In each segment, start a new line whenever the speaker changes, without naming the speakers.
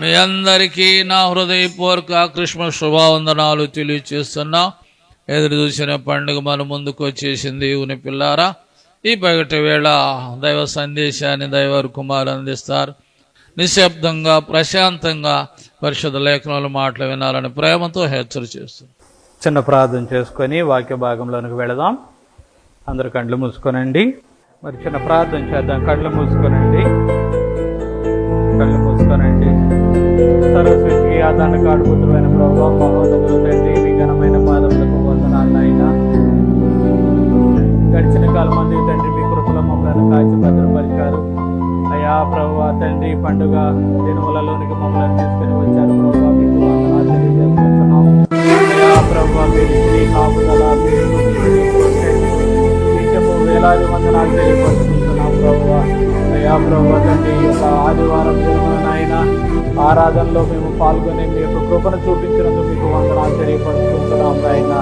మీ అందరికీ నా హృదయపూర్వక క్రిస్మస్ శుభావందనాలు తెలియచేస్తున్నా. ఎదురు చూసిన పండుగ మన ముందుకు వచ్చేసింది ఉని పిల్లారా. ఈ పగటి వేళ దైవ సందేశాన్ని దైవ కుమారు అందిస్తారు. నిశ్శబ్దంగా ప్రశాంతంగా పరిషత్ లేఖనాలు మాటలు వినాలని ప్రేమతో హెచ్చరి చేస్తుంది
చిన్న ప్రార్థన చేసుకొని వాక్య భాగంలోనికి వెళదాం. అందరు కళ్ళు మూసుకోనండి. మరి చిన్న ప్రార్థన చేద్దాం. కళ్ళు మూసుకోనండి. కళ్ళు మూసుకోనండి. సరస్వతికి ఆదాన కాడుపుత్రమైన ప్రభావ మహోన్నతుల తండ్రి మీ ఘనమైన పాదములకు వందనాలు ఆయన గడిచిన కాలం మంది తండ్రి మీ కృపల మమ్మల్ని కాచి భద్రపరిచారు. అయా ప్రభు తండ్రి పండుగ దినములలోనికి మమ్మల్ని తీసుకుని వచ్చారు. ప్రభు మీకు వందనాలు తెలియజేస్తున్నాం. అయా ప్రభు మీరు ఆరాధనలో మేము పాల్గొని మీ యొక్క కృపను చూపించినందుకు మీకు వందనాలు తెలియపరుచుకుంటున్నాం నాయన.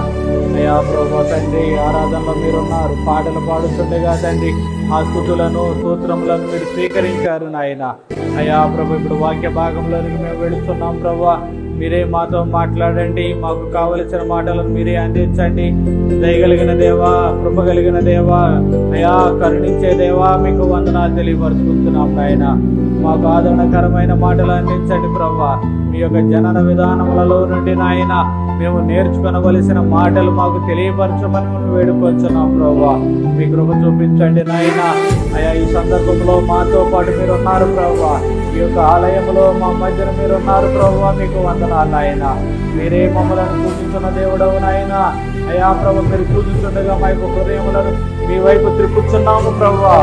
అయ్యా ప్రభా తండ్రి ఆరాధనలో మీరున్నారు. పాటలు పాడుతుండగా తండ్రి ఆ స్థుతులను సూత్రములను మీరు స్వీకరించారు నాయన. అయ్యా ప్రభు ఇప్పుడు వాక్య భాగంలోనికి మేము వెళుతున్నాం ప్రభా. మీరే మాతో మాట్లాడండి. మాకు కావలసిన మాటలను మీరే అందించండి. దయగలిగిన దేవా కృప కలిగిన దేవా అయా కరుణించే దేవా మీకు వందనాలు తెలియపరుచుకుంటున్నాం నాయన. మాకు ఆదరణకరమైన మాటలు అందించండి ప్రవ్వా. మీ యొక్క జనన విధానములలో నుండి నాయన మేము నేర్చుకొనవలసిన మాటలు మాకు తెలియపరచమని మేము వేడుకొచ్చున్నాం ప్రభా. మీ కృప చూపించండి నాయన. అయా ఈ సందర్భంలో మాతో పాటు మీరు ఉన్నారు ప్రభా. ఈ యొక్క ఆలయంలో మా మధ్యన మీరు ఉన్నారు ప్రవ్వా మీకు వందనాలు నాయన. మీరే మమ్మల్ని పూజించిన దేవుడవు నాయన. అయా ప్రభు మీరు పూజించుండగా మా యొక్క హృదయములను మీ వైపు త్రిపుచ్చున్నాము ప్రభా.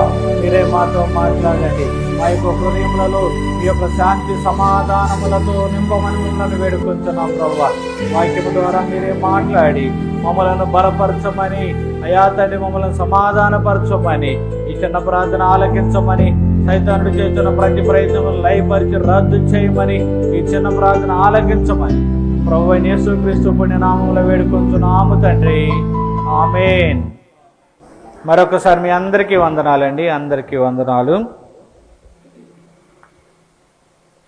మీరే మాతో మాట్లాడండి. మా యొక్క హృదయములలో మీ యొక్క శాంతి సమాధానములతో నింపమని మిమ్మల్ని వేడుకొంచున్నాం ప్రవ్వా వాక్యము ద్వారా మీరే మాట్లాడి మమ్మలను బలపరచమని అయా తండ్రి మమ్మల్ని సమాధానపరచమని ఈ చిన్న ప్రార్థన ఆలకించమని సైతానుడు చేస్తున్న ప్రతి ప్రయత్నం లయపరిచి రద్దు చేయమని ఈ చిన్న ప్రార్థన ఆలకించమని ప్రభు అయిన యేసుక్రీస్తు పుణ్యనామంలో వేడుకొంచున్నాము తండ్రి. ఆమెన్. మరొకసారి మీ అందరికీ వందనాలండి. అందరికీ వందనాలు.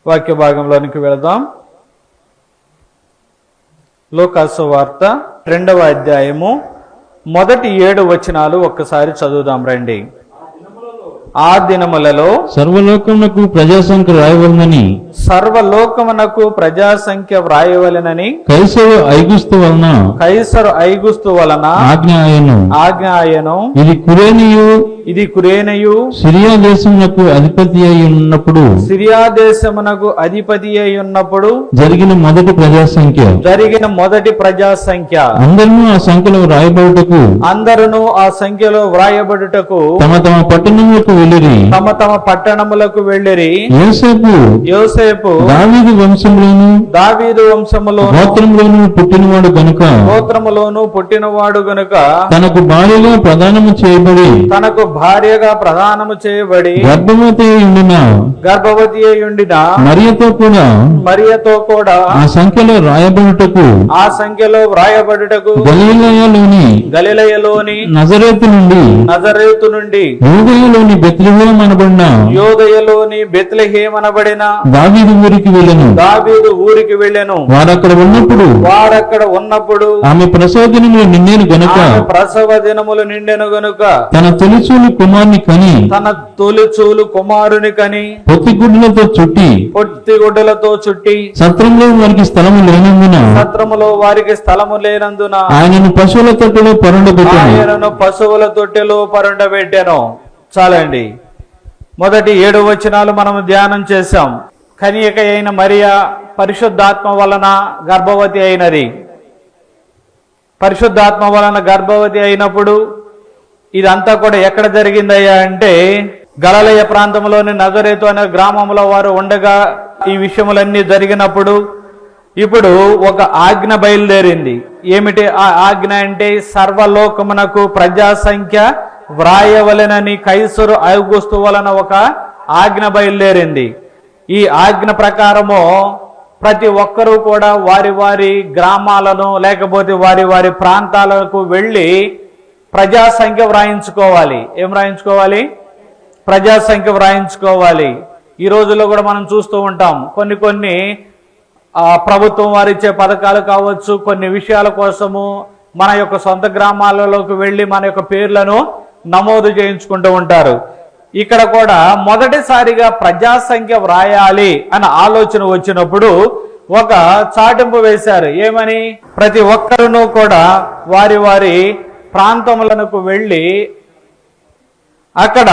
వాక్య భాగంలోనికి వెళదాం. లోకాసు వార్త రెండవ అధ్యాయము మొదటి ఏడు వచనాలు ఒక్కసారి చదువుదాం రండి. ఆ దినములలో
సర్వలోకమునకు ప్రజాసంఖ్య రాయవలనని
సర్వలోకమునకు ప్రజా సంఖ్య వ్రాయవలెనని
కైసరు ఐగుస్తు వలన
కైసరు ఐగుస్తు వలన
ఆజ్ఞ ఆయను
ఆజ్ఞ ఆయను
ఇది కురేనియు
ఇది కురేనయు.
సిరియా దేశమునకు అధిపతి అయి ఉన్నప్పుడు
సిరియా దేశమునకు అధిపతి అయి ఉన్నప్పుడు
జరిగిన మొదటి ప్రజాసంఖ్య.
జరిగిన మొదటి ప్రజా సంఖ్య
అందరూ ఆ సంఖ్యలో రాయబడుటకు
అందరును ఆ సంఖ్యలో వ్రాయబడుటకు
తమ తమ పట్టణములకు వెళ్ళిరి.
తమ తమ పట్టణములకు వెళ్ళిరి.
యోసేపు
యోసేపు
దావీదు వంశంలోను
దావీదు వంశములోను
గోత్రంలోను పుట్టినవాడు గనుక
గోత్రములోను పుట్టినవాడు గనుక
తనకు భార్యగా ప్రదానము చేయబడి
తనకు భార్యగా ప్రదానము చేయబడి
గర్భవతి ఉండిన
గర్భవతి ఉండిన
మరియతో కూడా
మరియతో కూడా
ఆ సంఖ్యలో రాయబడుటకు
ఆ సంఖ్యలో వ్రాయబడుటకు
గలీలయలోని
గలిలయలోని
నజరేతు నుండి
నజరేతు నుండి
యూదయలోని బెత్లెహేమ్ అనబడిన
యోదయలోని బెత్లెహేమనబడిన
దావీదు ఊరికి వెళ్ళను.
దావీదు ఊరికి వెళ్ళెను.
వారక్కడ ఉన్నప్పుడు
వారక్కడ ఉన్నప్పుడు
ఆమె ప్రసోదనములు నిన్నేను గనుక
ఆమె ప్రసవ దినములు నిండెను గనుక
తన తొలిచూలు కుమార్ని కని
తన తొలిచూలు కుమారుని కని
పొత్తిగుడ్లతో చుట్టి
పొట్టి గుడ్డలతో చుట్టి
సత్రంలో వారికి స్థలము లేనందున
సత్రములో వారికి స్థలము లేనందున
ఆయనను పశువుల తట్టులో పరుండబెట్టాను
ఆయనను పశువుల తొట్టెలో పరుండబెట్టాను చాలండి. మొదటి ఏడు వచనాలు మనము ధ్యానం చేశాం. కనియక అయిన మరియా పరిశుద్ధాత్మ వలన గర్భవతి అయినది. పరిశుద్ధాత్మ వలన గర్భవతి అయినప్పుడు ఇదంతా కూడా ఎక్కడ జరిగిందయ్యా అంటే గలలయ ప్రాంతంలోని నజరేతు అనే గ్రామంలో వారు ఉండగా ఈ విషయములన్నీ జరిగినప్పుడు ఇప్పుడు ఒక ఆజ్ఞ బయలుదేరింది. ఏమిటి ఆ ఆజ్ఞ అంటే సర్వలోకమునకు ప్రజా సంఖ్య వ్రాయవలెనని కైసరు ఐగుస్తు వలన ఒక ఆజ్ఞ బయలుదేరింది. ఈ ఆజ్ఞ ప్రకారము ప్రతి ఒక్కరూ కూడా వారి వారి గ్రామాలను లేకపోతే వారి వారి ప్రాంతాలకు వెళ్ళి ప్రజా సంఖ్య వ్రాయించుకోవాలి. ఏం వ్రాయించుకోవాలి? ప్రజా సంఖ్య వ్రాయించుకోవాలి. ఈ రోజుల్లో కూడా మనం చూస్తూ ఉంటాం. కొన్ని కొన్ని ప్రభుత్వం వారిచ్చే పథకాలు కావచ్చు కొన్ని విషయాల కోసము మన యొక్క సొంత గ్రామాలలోకి వెళ్ళి మన యొక్క పేర్లను నమోదు చేయించుకుంటూ ఉంటారు. ఇక్కడ కూడా మొదటిసారిగా ప్రజా సంఖ్య వ్రాయాలి అన్న ఆలోచన వచ్చినప్పుడు ఒక చాటింపు వేశారు. ఏమని? ప్రతి ఒక్కరును కూడా వారి వారి ప్రాంతములకు వెళ్ళి అక్కడ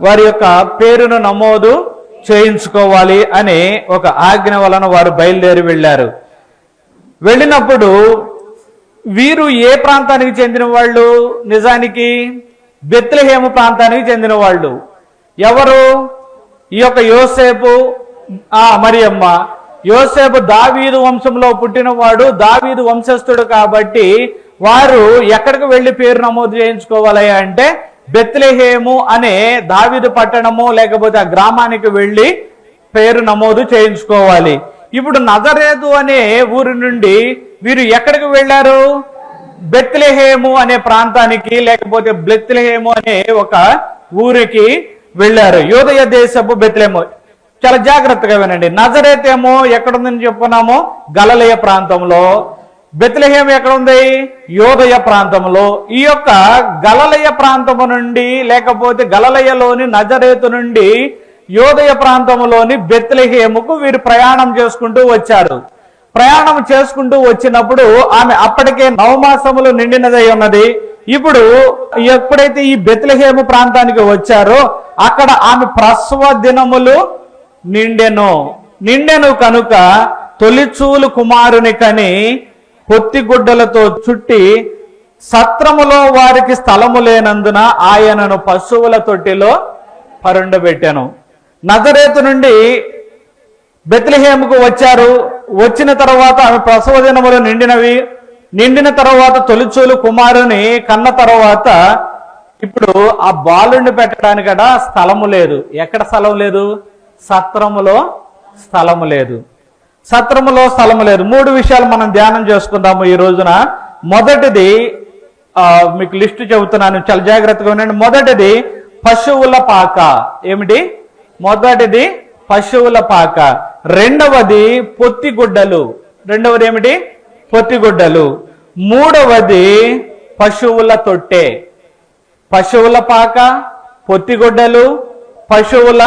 వారి యొక్క పేరును నమోదు చేయించుకోవాలి అని ఒక ఆజ్ఞ వలన వారు బయలుదేరి వెళ్ళారు. వెళ్ళినప్పుడు వీరు ఏ ప్రాంతానికి చెందిన వాళ్ళు? నిజానికి బెత్లహేము ప్రాంతానికి చెందిన వాళ్ళు. ఎవరు? ఈ యొక్క యోసేపు ఆ మరియమ్మ. యోసేపు దావీదు వంశంలో పుట్టినవాడు. దావీదు వంశస్థుడు కాబట్టి వారు ఎక్కడికి వెళ్ళి పేరు నమోదు చేయించుకోవాలి అంటే బెత్లెహేము అనే దావిదు పట్టణము లేకపోతే ఆ గ్రామానికి వెళ్ళి పేరు నమోదు చేయించుకోవాలి. ఇప్పుడు నజరేదు అనే ఊరి నుండి వీరు ఎక్కడికి వెళ్ళారు? బెత్లెహేము అనే ప్రాంతానికి లేకపోతే బెత్లెహేము అనే ఒక ఊరికి వెళ్ళారు. యోదయ దేశపు బెత్లేము చాలా జాగ్రత్తగా వినండి. నజరేత్ ఏమో ఎక్కడుందని చెప్పున్నాము గలలయ ప్రాంతంలో. బెత్లెహేం ఎక్కడ ఉంది? యోదయ ప్రాంతంలో. ఈ యొక్క గలలయ ప్రాంతము నుండి లేకపోతే గలలయలోని నజరేతు నుండి యోదయ ప్రాంతంలోని బెత్లహేముకు వీరు ప్రయాణం చేసుకుంటూ వచ్చారు. ప్రయాణం చేసుకుంటూ వచ్చినప్పుడు ఆమె అప్పటికే నవమాసములు నిండినదై ఉన్నది. ఇప్పుడు ఎప్పుడైతే ఈ బెత్లహేము ప్రాంతానికి వచ్చారో అక్కడ ఆమె ప్రసవ దినములు నిండెను. నిండెను కనుక తొలిచూలు కుమారుని కని పొత్తిగుడ్డలతో చుట్టి సత్రములో వారికి స్థలము లేనందున ఆయనను పశువుల తొట్టిలో పరుండబెట్టాను. నజరేతు నుండి బెత్లిహేముకు వచ్చారు. వచ్చిన తర్వాత ఆమె ప్రసవ దినములు నిండినవి. నిండిన తర్వాత తొలిచూలు కుమారుని కన్న తర్వాత ఇప్పుడు ఆ బాలుడిని పెట్టడానికట స్థలము లేదు. ఎక్కడ స్థలం లేదు? సత్రములో స్థలము లేదు. సత్రములో స్థలము లేదు. మూడు విషయాలు మనం ధ్యానం చేసుకుందాము ఈ రోజున. మొదటిది మీకు లిస్టు చెబుతున్నాను చాలా జాగ్రత్తగా ఉండండి. మొదటిది పశువుల పాక. ఏమిటి? మొదటిది పశువుల పాక. రెండవది పొత్తిగుడ్డలు రెండవది ఏమిటి? పొత్తిగుడ్డలు మూడవది పశువుల తొట్టె. పశువుల పాక పొత్తిగుడ్డలు పశువుల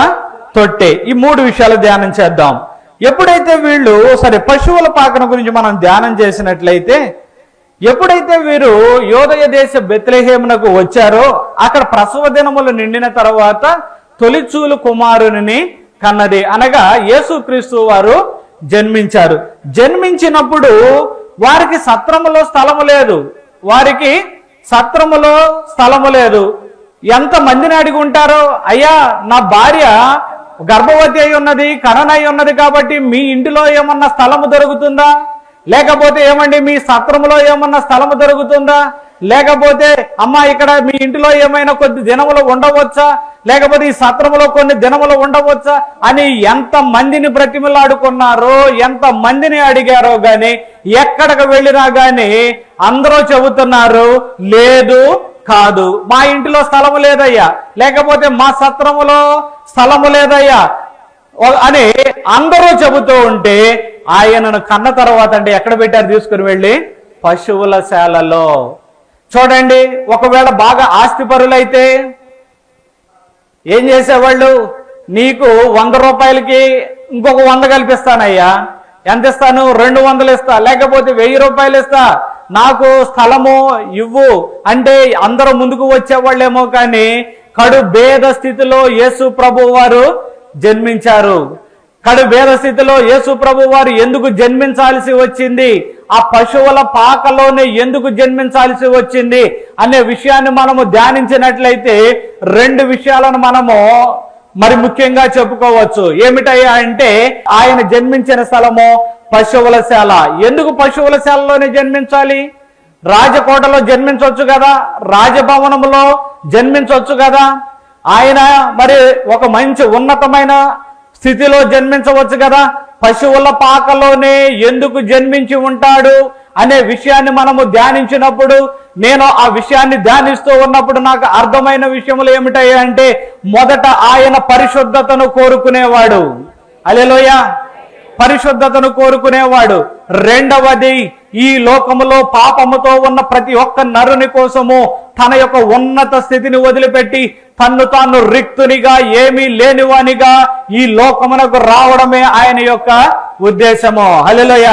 తొట్టె. ఈ మూడు విషయాలు ధ్యానం చేద్దాం. ఎప్పుడైతే వీళ్ళు సరే పశువుల పాకన గురించి మనం ధ్యానం చేసినట్లయితే ఎప్పుడైతే వీరు యోదయ దేశ బెత్లహేమునకు వచ్చారో అక్కడ ప్రసవ దినములు నిండిన తర్వాత తొలిచూలు కుమారుని కన్నది. అనగా యేసుక్రీస్తు వారు జన్మించారు. జన్మించినప్పుడు వారికి సత్రములో స్థలము లేదు. వారికి సత్రములో స్థలము లేదు. ఎంత మందిని అడిగి ఉంటారో అయ్యా నా భార్య గర్భవతి అయి ఉన్నది కననై ఉన్నది కాబట్టి మీ ఇంటిలో ఏమన్నా స్థలము దొరుకుతుందా? లేకపోతే ఏమండి మీ సత్రములో ఏమన్నా స్థలము దొరుకుతుందా? లేకపోతే అమ్మా ఇక్కడ మీ ఇంటిలో ఏమైనా కొద్ది దినములు ఉండవచ్చా? లేకపోతే ఈ సత్రములో కొన్ని దినములు ఉండవచ్చా? అని ఎంత మందిని బ్రతిమలాడుకున్నారో ఎంత మందిని అడిగారో గాని ఎక్కడికి వెళ్ళినా గాని అందరూ చెబుతున్నారు లేదు కాదు. మా ఇంటిలో స్థలము లేదయ్యా. లేకపోతే మా సత్రములో స్థలము లేదయ్యా. అని అందరూ చెబుతూ ఉంటే ఆయనను కన్న తర్వాత అంటే ఎక్కడ పెట్టారు తీసుకుని వెళ్ళి? పశువుల శాలలో. చూడండి ఒకవేళ బాగా ఆస్తిపరులైతే ఏం చేసేవాళ్ళు? నీకు వంద రూపాయలకి ఇంకొక వంద కల్పిస్తానయ్యా. ఎంత ఇస్తాను? రెండు వందలు ఇస్తా. లేకపోతే వెయ్యి రూపాయలు ఇస్తా. నాకు స్థలము ఇవ్వు అంటే అందరూ ముందుకు వచ్చేవాళ్ళేమో కానీ కడు భేద స్థితిలో యేసు ప్రభు వారు జన్మించారు. కడు భేద స్థితిలో యేసు ప్రభు వారు ఎందుకు జన్మించాల్సి వచ్చింది? ఆ పశువుల పాకలోనే ఎందుకు జన్మించాల్సి వచ్చింది? అనే విషయాన్ని మనము ధ్యానించినట్లయితే రెండు విషయాలను మనము మరి ముఖ్యంగా చెప్పుకోవచ్చు. ఏమిటయ్యా అంటే ఆయన జన్మించిన స్థలము పశువుల శాల ఎందుకు పశువుల శాలలోనే జన్మించాలి? రాజకోటలో జన్మించవచ్చు కదా? రాజభవనంలో జన్మించవచ్చు కదా? ఆయన మరి ఒక మంచి ఉన్నతమైన స్థితిలో జన్మించవచ్చు కదా? పశువుల పాకలోనే ఎందుకు జన్మించి ఉంటాడు అనే విషయాన్ని మనము ధ్యానించినప్పుడు నేను ఆ విషయాన్ని ధ్యానిస్తూ ఉన్నప్పుడు నాకు అర్థమైన విషయములు ఏమిటాయి అంటే మొదట ఆయన పరిశుద్ధతను కోరుకునేవాడు. అలెలోయ పరిశుద్ధతను కోరుకునేవాడు. రెండవది ఈ లోకములో పాపముతో ఉన్న ప్రతి ఒక్క నరుని కోసము తన యొక్క ఉన్నత స్థితిని వదిలిపెట్టి తన్ను తాను రిక్తునిగా ఏమీ లేనివానిగా ఈ లోకమునకు రావడమే ఆయన యొక్క ఉద్దేశము. హల్లెలూయ.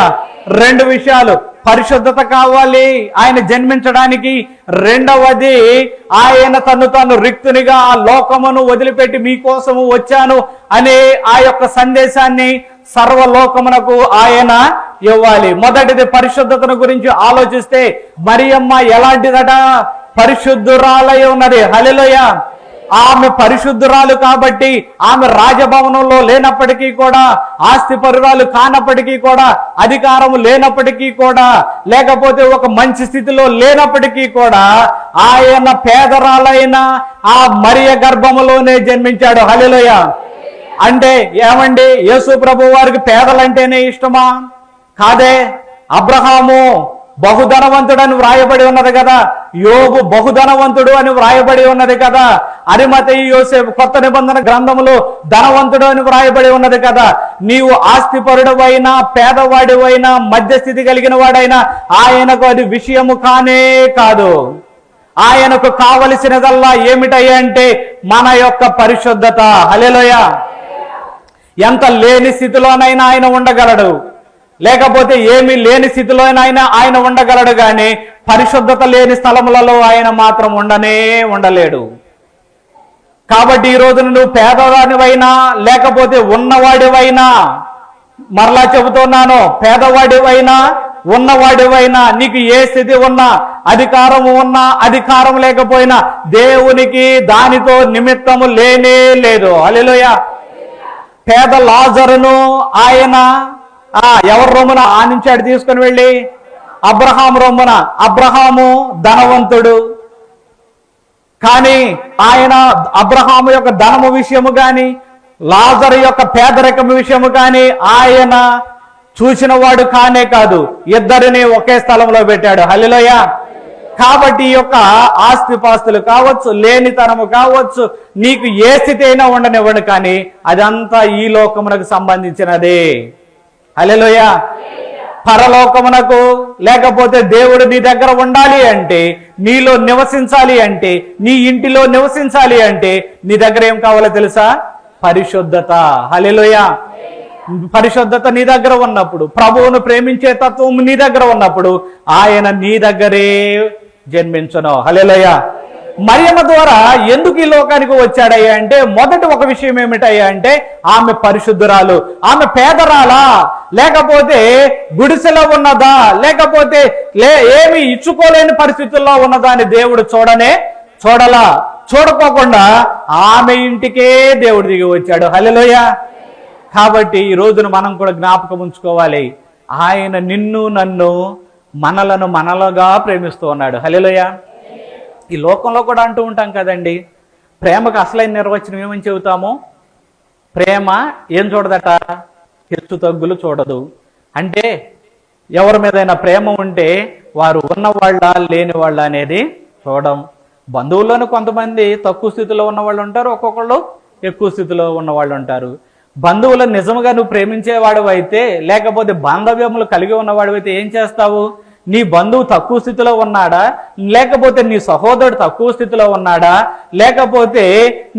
రెండు విషయాలు. పరిశుద్ధత కావాలి ఆయన జన్మించడానికి. రెండవది ఆయన తను తాను రిక్తునిగా ఆ లోకమును వదిలిపెట్టి మీకోసము వచ్చాను అనే ఆ యొక్క సందేశాన్ని సర్వలోకమునకు ఆయన ఇవ్వాలి. మొదటిది పరిశుద్ధతను గురించి ఆలోచిస్తే మరియమ్మ ఎలాంటిదట? పరిశుద్ధురాలై ఉన్నది. హలిలోయ ఆమె పరిశుద్ధురాలు కాబట్టి ఆమె రాజభవనంలో లేనప్పటికీ కూడా ఆస్తి పరురాలు కానప్పటికీ కూడా అధికారము లేనప్పటికీ కూడా లేకపోతే ఒక మంచి స్థితిలో లేనప్పటికీ కూడా ఆయన పేదరాలైన ఆ మరియ గర్భములోనే జన్మించాడు. హలిలోయ అంటే ఏమండి? యేసు ప్రభు వారికి పేదలంటేనే ఇష్టమా? కాదే అబ్రహాము బహుధనవంతుడు అని వ్రాయబడి ఉన్నది కదా. యోగు బహుధనవంతుడు అని వ్రాయబడి ఉన్నది కదా. అరిమతి యోసేపు కొత్త నిబంధన గ్రంథములు ధనవంతుడు అని వ్రాయబడి ఉన్నది కదా. నీవు ఆస్తిపరుడవైనా పేదవాడివైనా మధ్యస్థితి కలిగిన వాడైనా ఆయనకు అది విషయము కానే కాదు. ఆయనకు కావలసినదల్లా ఏమిటయ్యా అంటే మన యొక్క పరిశుద్ధత. హలెలోయ ఎంత లేని స్థితిలోనైనా ఆయన ఉండగలడు. లేకపోతే ఏమీ లేని స్థితిలోనైనా ఆయన ఉండగలడు కానీ పరిశుద్ధత లేని స్థలములలో ఆయన మాత్రం ఉండనే ఉండలేడు. కాబట్టి ఈ రోజున నువ్వు పేదవాడివైనా లేకపోతే ఉన్నవాడివైనా మరలా చెబుతున్నాను పేదవాడివైనా ఉన్నవాడివైనా నీకు ఏ స్థితి ఉన్నా అధికారము ఉన్నా అధికారం లేకపోయినా దేవునికి దానితో నిమిత్తము లేనే లేదు. అలెలుయా పేద లాజరును ఆయన ఎవరి రొమ్మున? ఆనించాడు తీసుకుని వెళ్ళి అబ్రహాం రొమ్మున. అబ్రహాము ధనవంతుడు. కానీ ఆయన అబ్రహాము యొక్క ధనము విషయము కానీ లాజరు యొక్క పేదరికం విషయము కానీ ఆయన చూసిన వాడు కానే కాదు. ఇద్దరిని ఒకే స్థలంలో పెట్టాడు. హల్లిలోయ. కాబట్టి ఈ యొక్క ఆస్తిపాస్తులు కావచ్చు లేనితనము కావచ్చు నీకు ఏ స్థితి అయినా ఉండనివ్వండి కానీ అదంతా ఈ లోకమునకు సంబంధించినదే. అలెలోయ పరలోకమునకు లేకపోతే దేవుడు నీ దగ్గర ఉండాలి అంటే నీలో నివసించాలి అంటే నీ ఇంటిలో నివసించాలి అంటే నీ దగ్గర ఏం కావాలో తెలుసా? పరిశుద్ధత. హలెలోయ పరిశుద్ధత నీ దగ్గర ఉన్నప్పుడు ప్రభువును ప్రేమించే తత్వం నీ దగ్గర ఉన్నప్పుడు ఆయన నీ దగ్గరే జన్మించను. హలేలయ్య మరియమ్మ ద్వారా ఎందుకు ఈ లోకానికి వచ్చాడయ్యా అంటే మొదటి ఒక విషయం ఏమిటయ్యా అంటే ఆమె పరిశుద్ధురాలు ఆమె పేదరాలా. లేకపోతే గుడిసెలో ఉన్నదా? లేకపోతే లే ఏమి ఇచ్చుకోలేని పరిస్థితుల్లో ఉన్నదా అని దేవుడు చూడనే చూడలా. చూడకోకుండా ఆమె ఇంటికే దేవుడు దిగి వచ్చాడు. హల్లెలూయ. కాబట్టి ఈ రోజున మనం కూడా జ్ఞాపకం ఉంచుకోవాలి. ఆయన నిన్ను నన్ను మనలను మనలుగా ప్రేమిస్తూ ఉన్నాడు. హలిలోయ ఈ లోకంలో కూడా అంటూ ఉంటాం కదండి ప్రేమకు అసలైన నిర్వచనం ఏమని చెబుతాము? ప్రేమ ఏం చూడదట? హెచ్చు తగ్గులు చూడదు. అంటే ఎవరి మీదైనా ప్రేమ ఉంటే వారు ఉన్నవాళ్ళ లేని వాళ్ళ అనేది చూడడం బంధువుల్లోనూ కొంతమంది తక్కువ స్థితిలో ఉన్న వాళ్ళు ఉంటారు ఒక్కొక్కళ్ళు ఎక్కువ స్థితిలో ఉన్న వాళ్ళు ఉంటారు. బంధువులు నిజంగా నువ్వు ప్రేమించేవాడు అయితే లేకపోతే బాంధవ్యములు కలిగి ఉన్నవాడు అయితే ఏం చేస్తావు? నీ బంధువు తక్కువ స్థితిలో ఉన్నాడా? లేకపోతే నీ సహోదరుడు తక్కువ స్థితిలో ఉన్నాడా? లేకపోతే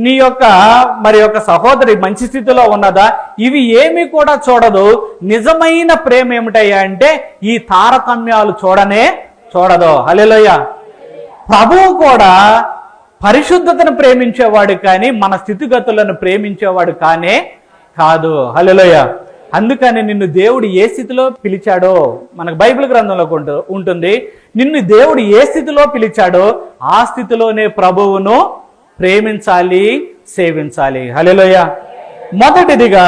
నీ యొక్క మరి యొక్క సహోదరి మంచి స్థితిలో ఉన్నదా? ఇవి ఏమీ కూడా చూడదు. నిజమైన ప్రేమ ఏమిటయ్యా అంటే ఈ తారతమ్యాలు చూడనే చూడదు. హలేలోయ ప్రభువు కూడా పరిశుద్ధతను ప్రేమించేవాడు కానీ మన స్థితిగతులను ప్రేమించేవాడు కానే కాదు. హలోయ అందుకని నిన్ను దేవుడు ఏ స్థితిలో పిలిచాడో మనకు బైబిల్ గ్రంథంలో ఉంటుంది. నిన్ను దేవుడు ఏ స్థితిలో పిలిచాడో ఆ స్థితిలోనే ప్రభువును ప్రేమించాలి సేవించాలి. హలోయ మొదటిదిగా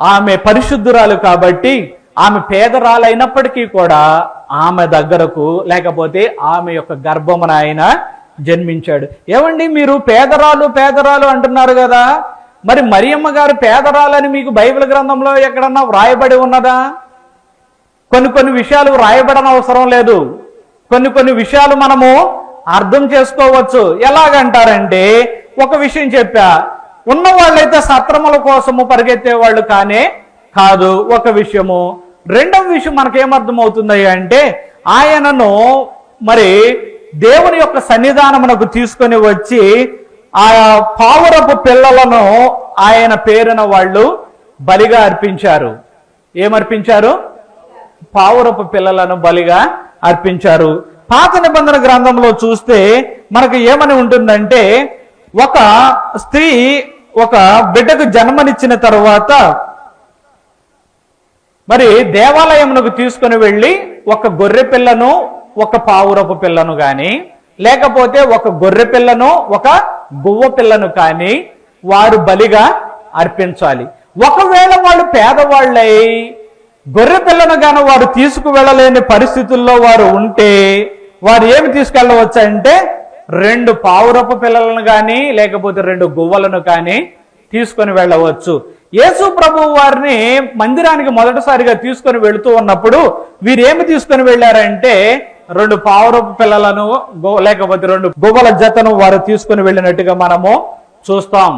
ఆమె పరిశుద్ధురాలు కాబట్టి ఆమె పేదరాలైనప్పటికీ కూడా ఆమె దగ్గరకు లేకపోతే ఆమె యొక్క గర్భమున ఆయన జన్మించాడు. ఏమండి మీరు పేదరాలు పేదరాలు అంటున్నారు కదా? మరి మరియమ్మ గారు పేదరాలని మీకు బైబిల్ గ్రంథంలో ఎక్కడన్నా వ్రాయబడి ఉన్నదా? కొన్ని కొన్ని విషయాలు వ్రాయబడన అవసరం లేదు. కొన్ని కొన్ని విషయాలు మనము అర్థం చేసుకోవచ్చు. ఎలాగంటారంటే ఒక విషయం చెప్పా. ఉన్న వాళ్ళైతే సత్రముల కోసము పరిగెత్తే వాళ్ళు కానే కాదు. ఒక విషయము. రెండవ విషయం మనకేమర్థం అవుతుంది అంటే ఆయనను మరి దేవుని యొక్క సన్నిధానమునకు తీసుకొని వచ్చి ఆ పావురపు పిల్లలను ఆయన పేరున వాళ్ళు బలిగా అర్పించారు. ఏమర్పించారు? పావురపు పిల్లలను బలిగా అర్పించారు. పాత నిబంధన గ్రంథంలో చూస్తే మనకు ఏమని ఉంటుందంటే ఒక స్త్రీ ఒక బిడ్డకు జన్మనిచ్చిన తరువాత మరి దేవాలయమునకు తీసుకుని వెళ్ళి ఒక గొర్రె పిల్లను ఒక పావురపు పిల్లను గాని లేకపోతే ఒక గొర్రె పిల్లను ఒక గువ్వ పిల్లను కానీ వారు బలిగా అర్పించాలి. ఒకవేళ వాళ్ళు పేదవాళ్ళై గొర్రె పిల్లను కానీ వారు తీసుకువెళ్ళలేని పరిస్థితుల్లో వారు ఉంటే వారు ఏమి తీసుకెళ్ళవచ్చు అంటే రెండు పావురపు పిల్లలను కానీ లేకపోతే రెండు గువ్వలను కానీ తీసుకొని వెళ్ళవచ్చు. యేసు ప్రభు వారిని మందిరానికి మొదటిసారిగా తీసుకొని వెళుతూ ఉన్నప్పుడు వీరేమి తీసుకొని వెళ్ళారంటే రెండు పావురపు పిల్లలను లేకపోతే రెండు గువ్వల జతను వారు తీసుకొని వెళ్ళినట్టుగా మనము చూస్తాం.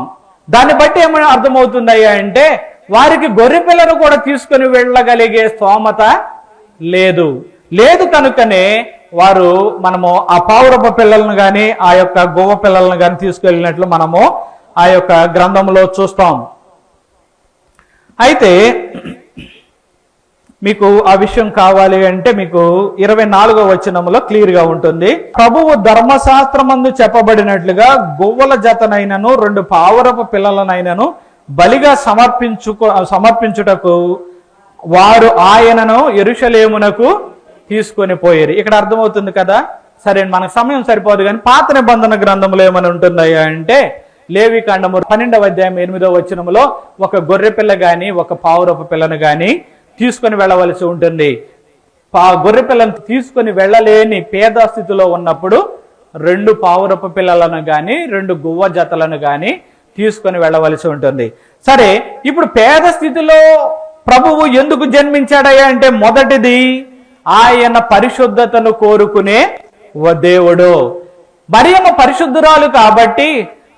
దాన్ని బట్టి ఏమైనా అర్థమవుతుందయ్యా అంటే వారికి గొర్రె పిల్లను కూడా తీసుకొని వెళ్ళగలిగే స్తోమత లేదు. లేదు కనుకనే వారు మనము ఆ పావురపు పిల్లలను కానీ ఆ యొక్క గువ్వ పిల్లలను కానీ తీసుకెళ్ళినట్లు మనము ఆ యొక్క గ్రంథంలో చూస్తాం. అయితే మీకు ఆ విషయం కావాలి అంటే మీకు ఇరవై నాలుగో వచనంలో క్లియర్గా ఉంటుంది. ప్రభువు ధర్మశాస్త్రమందు చెప్పబడినట్లుగా గువ్వల జతనైనను రెండు పావురపు పిల్లలనైనను బలిగా సమర్పించుకో సమర్పించుటకు వారు ఆయనను ఎరుషలేమునకు తీసుకొని పోయారు. ఇక్కడ అర్థమవుతుంది కదా? సరే మనకు సమయం సరిపోదు కానీ పాత నిబంధన గ్రంథంలో ఏమని ఉంటుందయ్యా అంటే లేవి కాండము పన్నెండవ అధ్యాయం ఎనిమిదవ వచనములో ఒక గొర్రె పిల్ల గాని ఒక పావురపు పిల్లను గాని తీసుకొని వెళ్ళవలసి ఉంటుంది. పా గొర్రె పిల్లను తీసుకొని వెళ్ళలేని పేద స్థితిలో ఉన్నప్పుడు రెండు పావురపు పిల్లలను కానీ రెండు గువ్వ జతలను కానీ తీసుకొని వెళ్ళవలసి ఉంటుంది. సరే ఇప్పుడు పేద స్థితిలో ప్రభువు ఎందుకు జన్మించాడయ్యా అంటే మొదటిది ఆయన పరిశుద్ధతను కోరుకునే ఓ దేవుడు. మరియమ్మ పరిశుద్ధురాలు కాబట్టి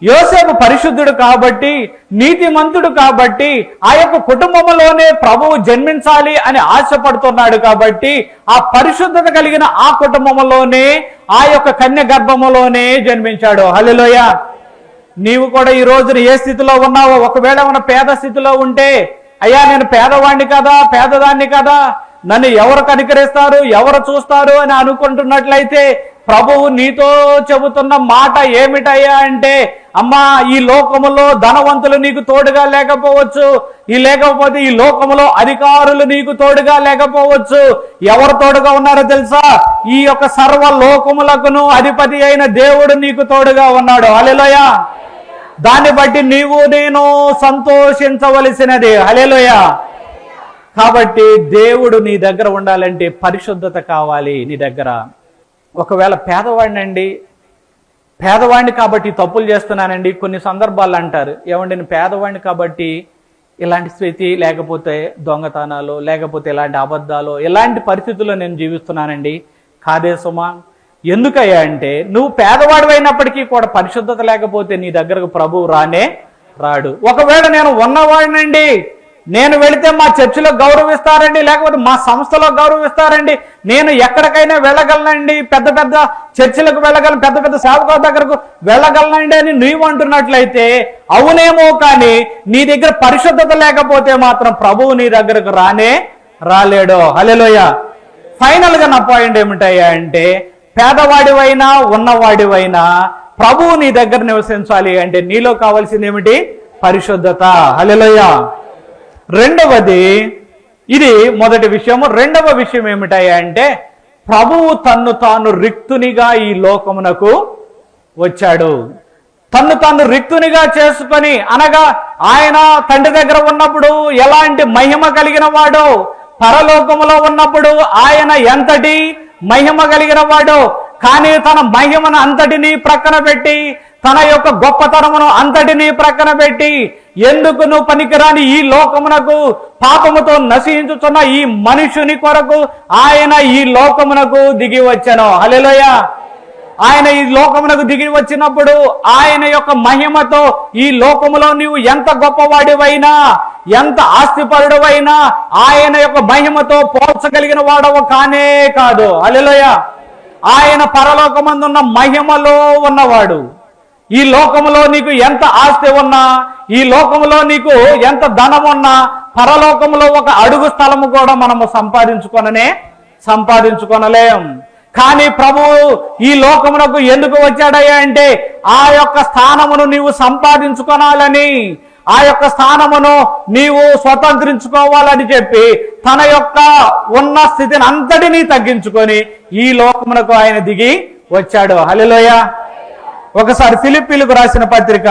యోసేపు పరిశుద్ధుడు కాబట్టి నీతిమంతుడు కాబట్టి ఆ యొక్క కుటుంబంలోనే ప్రభువు జన్మించాలి అని ఆశపడుతున్నాడు కాబట్టి ఆ పరిశుద్ధత కలిగిన ఆ కుటుంబంలోనే ఆ యొక్క కన్య గర్భములోనే జన్మించాడు. హల్లెలూయ. నీవు కూడా ఈ రోజున ఏ స్థితిలో ఉన్నావో ఒకవేళ మన పేద స్థితిలో ఉంటే అయ్యా నేను పేదవాణ్ణి కదా పేదదాన్ని కదా నన్ను ఎవరు కనికరిస్తారు ఎవరు చూస్తారు అని అనుకుంటున్నట్లయితే ప్రభువు నీతో చెబుతున్న మాట ఏమిటయ్యా అంటే అమ్మా ఈ లోకములో ధనవంతులు నీకు తోడుగా లేకపోవచ్చు. ఈ లేకపోతే ఈ లోకములో అధికారులు నీకు తోడుగా లేకపోవచ్చు. ఎవరు తోడుగా ఉన్నారో తెలుసా? ఈ యొక్క సర్వ లోకములకును అధిపతి అయిన దేవుడు నీకు తోడుగా ఉన్నాడు. అలెలోయ దాన్ని బట్టి నీవు నేను సంతోషించవలసినది. అలెలోయ కాబట్టి దేవుడు నీ దగ్గర ఉండాలంటే పరిశుద్ధత కావాలి నీ దగ్గర. ఒకవేళ పేదవాడినండి పేదవాడిని కాబట్టి తప్పులు చేస్తున్నానండి కొన్ని సందర్భాలు అంటారు. ఏమండి నేను పేదవాడిని కాబట్టి ఇలాంటి స్థితి లేకపోతే దొంగతనాలు లేకపోతే ఇలాంటి అబద్ధాలు ఇలాంటి పరిస్థితుల్లో నేను జీవిస్తున్నానండి. కాదే సుమా ఎందుకయ్యా అంటే నువ్వు పేదవాడు అయినప్పటికీ కూడా పరిశుద్ధత లేకపోతే నీ దగ్గరకు ప్రభువు రానే రాడు. ఒకవేళ నేను ఉన్నవాడినండి నేను వెళితే మా చర్చిలో గౌరవిస్తారండి లేకపోతే మా సంస్థలో గౌరవిస్తారండి. నేను ఎక్కడికైనా వెళ్ళగలనండి పెద్ద పెద్ద చర్చిలకు వెళ్ళగలను పెద్ద పెద్ద సేవకుల దగ్గరకు వెళ్ళగలనండి అని నీవు అంటున్నట్లయితే అవునేమో కానీ నీ దగ్గర పరిశుద్ధత లేకపోతే మాత్రం ప్రభువు నీ దగ్గరకు రానే రాలేడో. హలేలోయ ఫైనల్గా నా పాయింట్ ఏమిటయ్యా అంటే పేదవాడివైనా ఉన్నవాడివైనా ప్రభువు నీ దగ్గర నివసించాలి అంటే నీలో కావాల్సింది ఏమిటి? పరిశుద్ధత. హలెలోయ రెండవది ఇది మొదటి విషయము. రెండవ విషయం ఏమిటయ్యా అంటే ప్రభువు తన్ను తాను రిక్తునిగా ఈ లోకమునకు వచ్చాడు. తన్ను తాను రిక్తునిగా చేసుకొని అనగా ఆయన తండ్రి దగ్గర ఉన్నప్పుడు ఎలాంటి మహిమ కలిగిన వాడో పరలోకములో ఉన్నప్పుడు ఆయన ఎంతటి మహిమ కలిగిన వాడు కానీ తన మహిమను అంతటినీ ప్రక్కన పెట్టి తన యొక్క గొప్పతనమును అంతటినీ ప్రక్కన పెట్టి ఎందుకు నువ్వు పనికిరాని ఈ లోకమునకు పాపముతో నశించుతున్న ఈ మనుషుని కొరకు ఆయన ఈ లోకమునకు దిగి వచ్చాను. హల్లెలూయ. ఆయన ఈ లోకమునకు దిగి వచ్చినప్పుడు ఆయన యొక్క మహిమతో ఈ లోకములో నీవు ఎంత గొప్పవాడివైనా ఎంత ఆస్తిపరుడువైనా ఆయన యొక్క మహిమతో పోల్చగలిగిన వాడవు కానే కాదు. అలెలోయ ఆయన పరలోకమందున్న మహిమలో ఉన్నవాడు. ఈ లోకములో నీకు ఎంత ఆస్తి ఉన్నా ఈ లోకములో నీకు ఎంత ధనం ఉన్నా పరలోకములో ఒక అడుగు స్థలము కూడా మనము సంపాదించుకొననే సంపాదించుకొనలేం. కానీ ప్రభు ఈ లోకమునకు ఎందుకు వచ్చాడయ్యా అంటే ఆ యొక్క స్థానమును నీవు సంపాదించుకొనాలని ఆ యొక్క స్థానమును నీవు స్వతంత్రించుకోవాలని చెప్పి తన యొక్క ఉన్న స్థితిని అంతటినీ తగ్గించుకొని ఈ లోకమునకు ఆయన దిగి వచ్చాడు. హలిలోయ ఒకసారి ఫిలిపీలకు రాసిన పత్రిక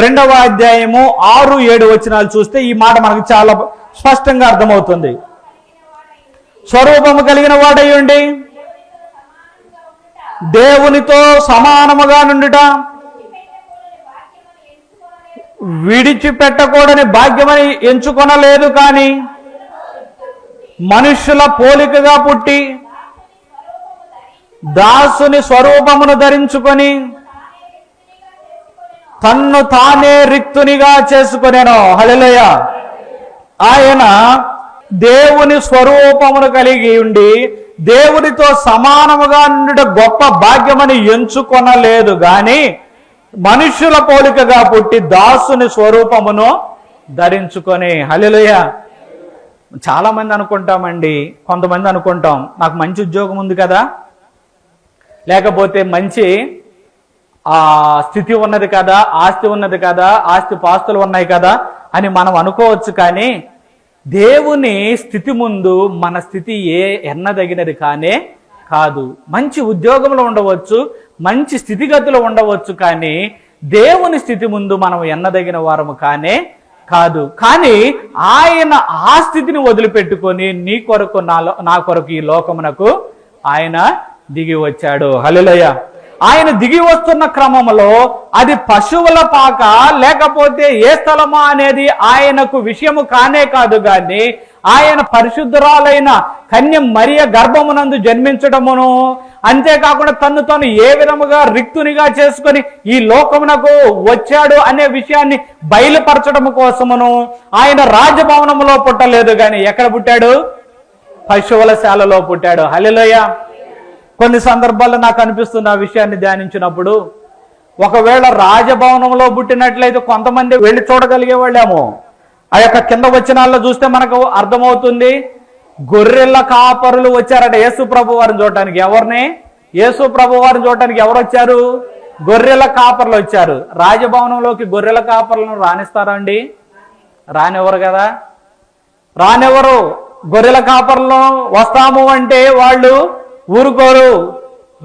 రెండవ అధ్యాయము ఆరు ఏడు వచనాలు చూస్తే ఈ మాట మనకు చాలా స్పష్టంగా అర్థమవుతుంది. స్వరూపము కలిగిన వాడయ్యుండి దేవునితో సమానముగా నుండుట విడిచిపెట్టకూడని భాగ్యమని ఎంచుకొనలేదు కానీ మనుష్యుల పోలికగా పుట్టి దాసుని స్వరూపమును ధరించుకొని తన్ను తానే రిక్తునిగా చేసుకునేను. హళిలయ ఆయన దేవుని స్వరూపమును కలిగి ఉండి దేవునితో సమానముగా నుండి గొప్ప భాగ్యమని ఎంచుకొనలేదు కానీ మనుష్యుల పోలికగా పుట్టి దాసుని స్వరూపమును ధరించుకొని. హలిలుయ చాలా మంది అనుకుంటామండి. కొంతమంది అనుకుంటాం. నాకు మంచి ఉద్యోగం ఉంది కదా. లేకపోతే మంచి ఆ స్థితి ఉన్నది కదా ఆస్తి ఉన్నది కదా ఆస్తి పాస్తులు ఉన్నాయి కదా అని మనం అనుకోవచ్చు కానీ దేవుని స్థితి ముందు మన స్థితి ఏ ఎన్నదగినది కానీ కాదు. మంచి ఉద్యోగంలో ఉండవచ్చు మంచి స్థితిగతులు ఉండవచ్చు కానీ దేవుని స్థితి ముందు మనం ఎన్నదగిన వారము కానే కాదు. కానీ ఆయన ఆ స్థితిని వదిలిపెట్టుకొని నీ కొరకు నాలో నా కొరకు ఈ లోకమునకు ఆయన దిగి వచ్చాడు. హలిలయ్య ఆయన దిగి వస్తున్న క్రమంలో అది పశువుల పాక లేకపోతే ఏ స్థలమా అనేది ఆయనకు విషయము కానే కాదు కానీ ఆయన పరిశుద్ధురాలైన కన్య మరియ గర్భమునందు జన్మించడమును అంతేకాకుండా తను తను ఏ విధముగా రిక్తునిగా చేసుకొని ఈ లోకమునకు వచ్చాడు అనే విషయాన్ని బయలుపరచడం కోసమును ఆయన రాజభవనములో పుట్టలేదు కానీ ఎక్కడ పుట్టాడు? పశువుల శాలలో పుట్టాడు. హలిలోయ కొన్ని సందర్భాల్లో నాకు అనిపిస్తుంది ఆ విషయాన్ని ధ్యానించినప్పుడు ఒకవేళ రాజభవనంలో పుట్టినట్లయితే కొంతమంది వెళ్ళి చూడగలిగే వాళ్ళేమో ఆ యొక్క కింద వచనాల్లో చూస్తే మనకు అర్థమవుతుంది గొర్రెల కాపరులు వచ్చారట యేసు ప్రభు వారిని చూడటానికి. ఎవరిని? యేసు ప్రభు వారిని చూడటానికి ఎవరు వచ్చారు? గొర్రెల కాపర్లు వచ్చారు. రాజభవనంలోకి గొర్రెల కాపర్లను రాణిస్తారా అండి? రానివ్వరు కదా? రానివ్వరు. గొర్రెల కాపర్లు వస్తాము అంటే వాళ్ళు ఊరుకోరు.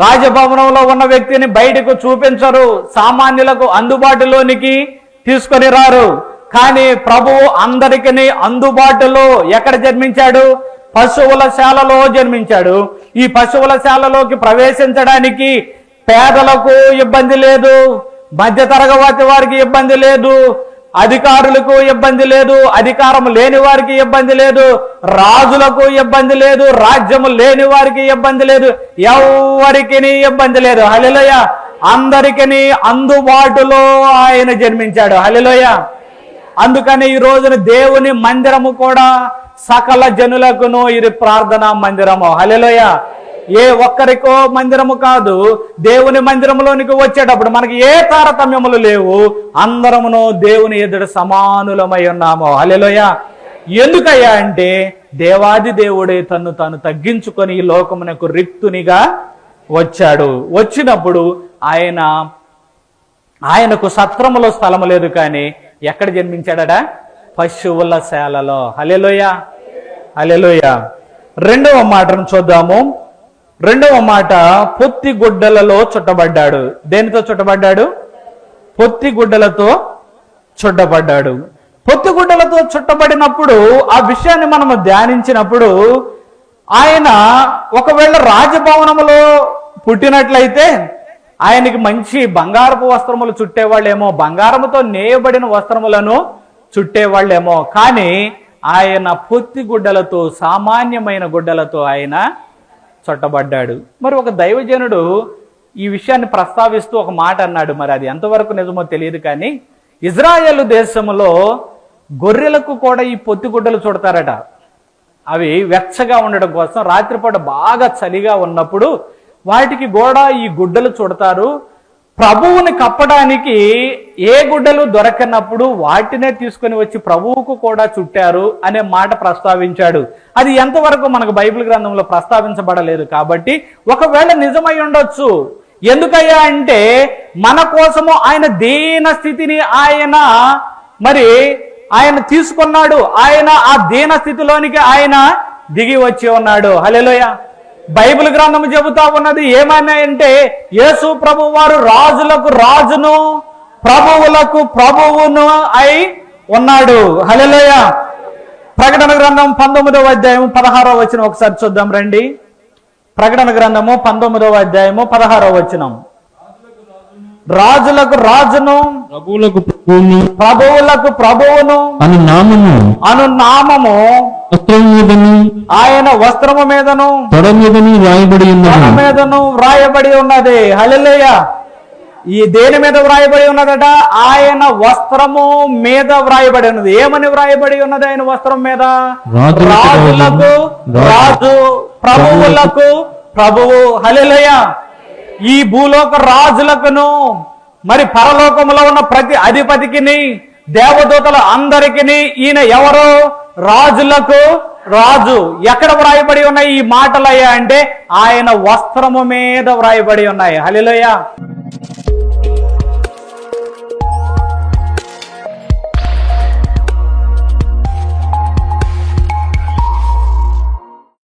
రాజభవనంలో ఉన్న వ్యక్తిని బయటకు చూపించరు. సామాన్యులకు అందుబాటులోనికి తీసుకొని రారు. కానీ ప్రభువు అందరికీ అందుబాటులో ఎక్కడ జన్మించాడు? పశువుల శాలలో జన్మించాడు. ఈ పశువుల శాలలోకి ప్రవేశించడానికి పేదలకు ఇబ్బంది లేదు. మధ్య తరగతి వారికి ఇబ్బంది లేదు. అధికారులకు ఇబ్బంది లేదు అధికారం లేని వారికి ఇబ్బంది లేదు రాజులకు ఇబ్బంది లేదు రాజ్యము లేని వారికి ఇబ్బంది లేదు ఎవరికి ఇబ్బంది లేదు. హలిలోయ అందరికీ అందుబాటులో ఆయన జన్మించాడు. హలిలోయ అందుకని ఈ రోజున దేవుని మందిరము కూడా సకల జనులకును ఇది ప్రార్థనా మందిరము. హలిలోయ ఏ ఒక్కరికో మందిరము కాదు దేవుని మందిరంలోనికి వచ్చేటప్పుడు మనకి ఏ తారతమ్యములు లేవు అందరమును దేవుని ఎదుట సమానులమై ఉన్నాము. అలెలోయ ఎందుకయ్యా అంటే దేవాది దేవుడే తను తాను తగ్గించుకొని ఈ లోకమునకు రిక్తునిగా వచ్చాడు. వచ్చినప్పుడు ఆయన ఆయనకు సత్రములో స్థలము లేదు కానీ ఎక్కడ జన్మించాడట? పశువుల శాలలో. అలెలోయ అలెలోయ రెండవ మాటను చూద్దాము. రెండవ మాట పొత్తి గుడ్డలలో చుట్టబడ్డాడు. దేనితో చుట్టబడ్డాడు? పొత్తి గుడ్డలతో చుట్టబడ్డాడు. పొత్తి గుడ్డలతో చుట్టబడినప్పుడు ఆ విషయాన్ని మనము ధ్యానించినప్పుడు ఆయన ఒకవేళ రాజభవనములో పుట్టినట్లయితే ఆయనకి మంచి బంగారపు వస్త్రములు చుట్టేవాళ్ళేమో బంగారముతో నేయబడిన వస్త్రములను చుట్టేవాళ్ళేమో. కానీ ఆయన పొత్తి గుడ్డలతో సామాన్యమైన గుడ్డలతో ఆయన చుట్టబడ్డాడు. మరి ఒక దైవజనుడు ఈ విషయాన్ని ప్రస్తావిస్తూ ఒక మాట అన్నాడు. మరి అది ఎంతవరకు నిజమో తెలియదు కానీ ఇజ్రాయెల్ దేశంలో గొర్రెలకు కూడా ఈ పొత్తి గుడ్డలు చుడతారట. అవి వెచ్చగా ఉండడం కోసం రాత్రిపూట బాగా చలిగా ఉన్నప్పుడు వాటికి కూడా ఈ గుడ్డలు చుడతారు. ప్రభువుని కప్పడానికి ఏ గుడ్డలు దొరకనప్పుడు వాటినే తీసుకొని వచ్చి ప్రభువుకు కూడా చుట్టారు అనే మాట ప్రస్తావించాడు. అది ఎంతవరకు మనకు బైబిల్ గ్రంథంలో ప్రస్తావించబడలేదు కాబట్టి ఒకవేళ నిజమై ఉండొచ్చు. ఎందుకయ్యా అంటే మన కోసము ఆయన దీన స్థితిని ఆయన మరి ఆయన తీసుకున్నాడు. ఆయన ఆ దీన స్థితిలోనికి ఆయన దిగి వచ్చి ఉన్నాడు. హలేలోయ బైబిల్ గ్రంథం చెబుతా ఉన్నది ఏమన్నా అంటే యేసు ప్రభు వారు రాజులకు రాజును ప్రభువులకు ప్రభువును అయి ఉన్నాడు. హల్లెలూయా. ప్రకటన గ్రంథం పంతొమ్మిదవ అధ్యాయం పదహారవ వచనం. ఒకసారి చూద్దాం రండి. ప్రకటన గ్రంథము పంతొమ్మిదవ అధ్యాయము పదహారవ వచనం. రాజులకు రాజును
ప్రభువులకు ప్రభువును
ప్రభువులకు ప్రభువును
అని నామము.
అను నామము
వస్త్రం మీదను
ఆయన వస్త్రము మీదను
తొడ మీదను రాయబడి ఉన్నది.
మీదను వ్రాయబడి ఉన్నది. హల్లెలూయ. ఈ దేని మీద వ్రాయబడి ఉన్నదట? ఆయన వస్త్రము మీద వ్రాయబడి ఉన్నది. ఏమని వ్రాయబడి ఉన్నది ఆయన వస్త్రం మీద?
రాజులకు
రాజు. ప్రభువులకు ప్రభువు హల్లెలూయ. ఈ భూలోక రాజులకును మరి పరలోకములో ఉన్న ప్రతి అధిపతికిని దేవదూతల అందరికిని ఈయన ఎవరు? రాజులకు రాజు. ఎక్కడ వ్రాయబడి ఉన్నాయి ఈ మాటలయ్యా అంటే ఆయన వస్త్రము మీద వ్రాయబడి ఉన్నాయి. హలిలోయ